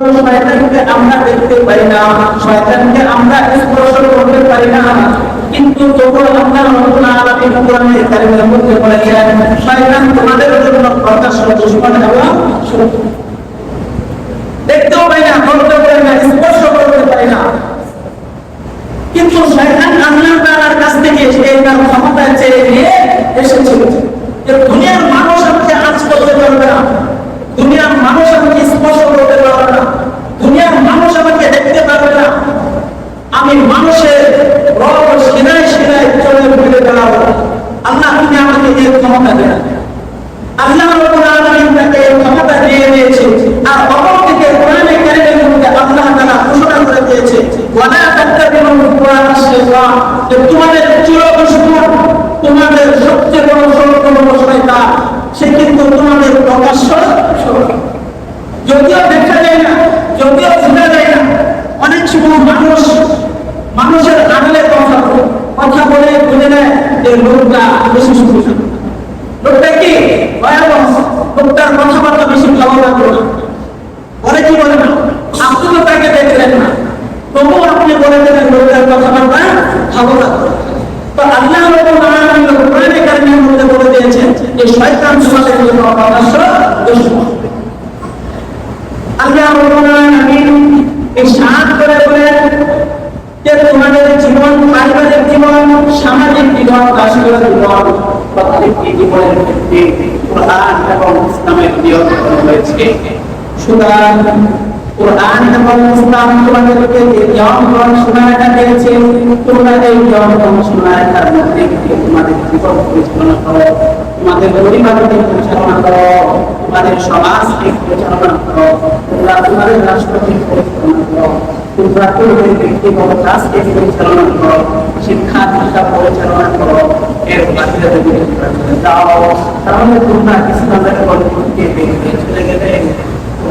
কিন্তু আল্লাহ দেখতেও পাই না কিন্তু কাছ থেকে এসেছিল দুনিয়ার মানুষ আমাকে আজ করতে পারবে না দুনিয়ার মানুষ আমাকে স্পর্শ করতে পারবে না দুনিয়ার মানুষ আমাকে দেখতে পারবে না আমি মানুষের রব সিনাই সিনাই চলে ঘুরে বেড়াবো আল্লাহ তুমি আমাকে এই ক্ষমতা দেন আল্লাহ রাব্বুল আলামিন তাকে এই ক্ষমতা দিয়ে দিয়েছে আর অপরদিকে কোরআনে কারিমের মধ্যে আল্লাহ তাআলা ঘোষণা করে দিয়েছে ওয়ালা তাত্তাবিউ কুরআন শাইতান যে তোমাদের চির দুশমন তোমাদের সবচেয়ে বড় হলো শয়তান। সে কিন্তু তোমাদের প্রকাশ্য যদিও দেখা যায় না, যদিও শোনা যায় না, অনেক সময় মানুষ মানুষের আড়ালে কথা বলে কথা বলে বুঝে নেয় যে লোকটা বেশি সুখী লোকটা কি? ভয়াবহ। লোকটার কথাবার্তা বেশি ভালো লাগল না। বলে কি বলে না? আপনি তো তাকে দেখলেন না। তবুও আপনি বলে দেবেন লোকটার কথাবার্তা। ভালো লাগল তো আল্লাহ কোরআনে কারিমের মধ্যে বলে দিয়েছেন যে তোমাদের করে জীবন পারিবারিক জীবন, সামাজিক জীবন, রাষ্ট্রীয় জীবন জীবনের রয়েছে। সুতরাং কোরআন এবং ইসলাম তোমাদেরকে যে নিয়মকরণ সীমারেখা দিয়েছে তোমরা এই নিয়মকরণ সীমারেখার মধ্যে তোমাদের জীবন পরিচালনা করো, তোমাদের পরিবারকে পরিচালনা করো, তোমাদের সমাজকে পরিচালনা করো, তোমরা তোমাদের রাষ্ট্রকে পরিচালনা করো, তোমরা তোমাদের ব্যক্তিগত কাজকে পরিচালনা করো, শিক্ষা দীক্ষা পরিচালনা করো, এর বাহিরে যদি যাও, তাহলে তোমরা ইসলামের পরিপন্থী বেরিয়ে চলে গেলে।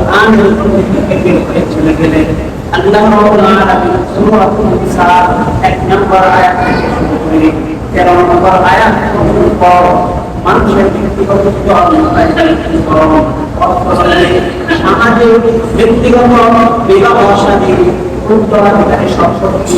কোরআনের চলে গেলে আল্লাহ রাব্বুল আলামিন সূরাতুল নিসা এক নম্বর আয়াত থেকে শুরু করে 13 নম্বর আয়াত পর্যন্ত মানুষের ব্যক্তিগত সমাজে ব্যক্তিগত বিবাহ সাদী উত্তরাধিকারী সম্পত্তি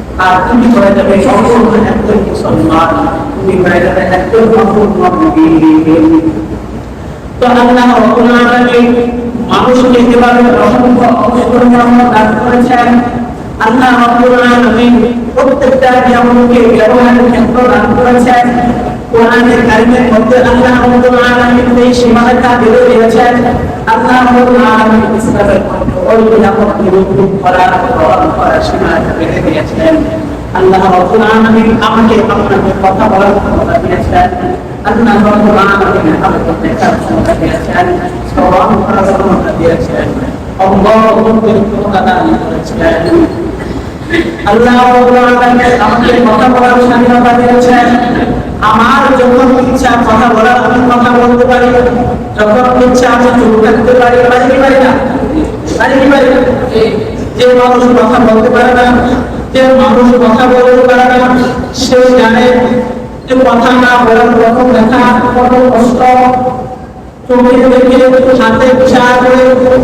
আর তুমি হয়ে যাবে সম্পূর্ণ একজন মুসলমান তুমি হয়ে যাবে একজন সম্পূর্ণ তো আল্লাহ রাব্বুল মানুষকে এভাবে অসংখ্য অবস্করণীয় দান করেছেন, আল্লাহ প্রত্যেকটা ব্যবহারের ক্ষেত্র দান করেছেন। আল্লাহ সীমারেখা আল্লাহ ইসলামের আল্লাহ আমার যখন ইচ্ছা, কথা বলার আমি কথা বলতে পারি। যখন ইচ্ছা, আমি চুপ থাকতে পারি। পারি না? না? যে মানুষ কথা বলতে পারে না, যে মানুষ কথা বলতে পারে না, সে জানে যে কথা না বলার প্রথম দেখা কত কষ্ট। হাতে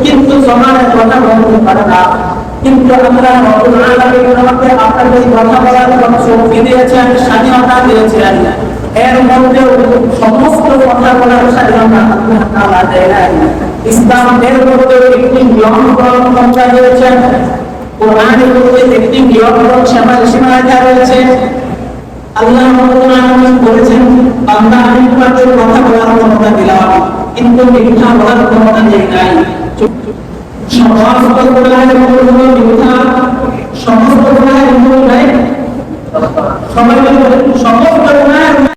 কিন্তু কথা বলতে পারে না। কিন্তু আমরা স্বাধীনতা দিয়েছেন। এর মধ্যে সমস্ত কথা বলার স্বাধীনতা আল্লাহ তাআলা দেয় নাই ইসলাম এর মধ্যে একটি নিয়মকরণ ক্ষমতা দিয়েছেন কোরআনের মধ্যে একটি নিয়মকরণ সীমা সীমারেখা রয়েছে। আল্লাহ বলেছেন, বান্দা আমি তোমাদের কথা বলার ক্ষমতা দিলাম, কিন্তু মিথ্যা বলার ক্ষমতা দেই নাই। সমস্ত গুণাহের হলো মিথ্যা, সমস্ত গুণাহের মূল নাই। সমস্ত গুণাহের